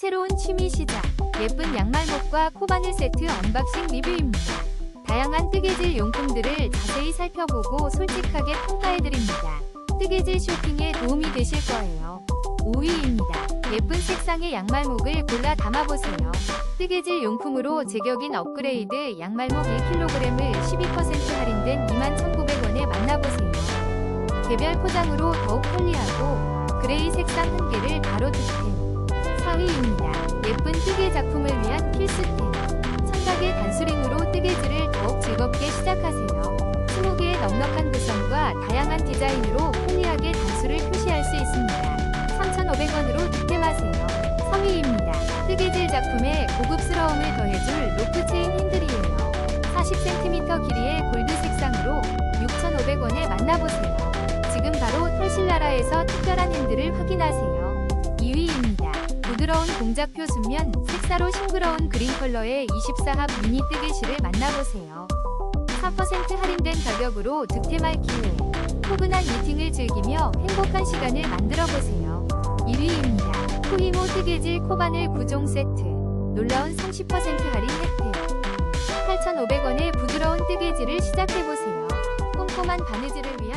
새로운 취미 시작. 예쁜 양말목과 코바늘 세트 언박싱 리뷰입니다. 다양한 뜨개질 용품들을 자세히 살펴보고 솔직하게 평가해드립니다. 뜨개질 쇼핑에 도움이 되실 거예요. 5위입니다. 예쁜 색상의 양말목을 골라 담아보세요. 뜨개질 용품으로 제격인 업그레이드 양말목 1kg을 12% 할인된 21,900원에 만나보세요. 개별 포장으로 더욱 편리하고 그레이 색상 한 개를 바로 득템. 4위입니다. 예쁜 뜨개 작품을 위한 필수템. 청각의 단수링으로 뜨개질을 더욱 즐겁게 시작하세요. 20개의 넉넉한 구성과 다양한 디자인으로 편리하게 단수를 표시할 수 있습니다. 3,500원으로 득템하세요. 3위입니다. 뜨개질 작품에 고급스러움을 더해줄 로프체인 핸들이에요. 40cm 길이의 골드 색상으로 6,500원에 만나보세요. 지금 바로 털실나라에서 특별한 핸들을 확인하세요. 2위입니다. 부드러운 공작표 순면 색사로 싱그러운 그린 컬러의 24합 미니 뜨개실을 만나보세요. 4% 할인된 가격으로 득템할 기회. 포근한 미팅을 즐기며 행복한 시간을 만들어보세요. 1위입니다. 코이모 뜨개질 코바늘 9종 세트. 놀라운 30% 할인 혜택. 8,500원의 부드러운 뜨개질을 시작해보세요. 꼼꼼한 바느질을 완벽한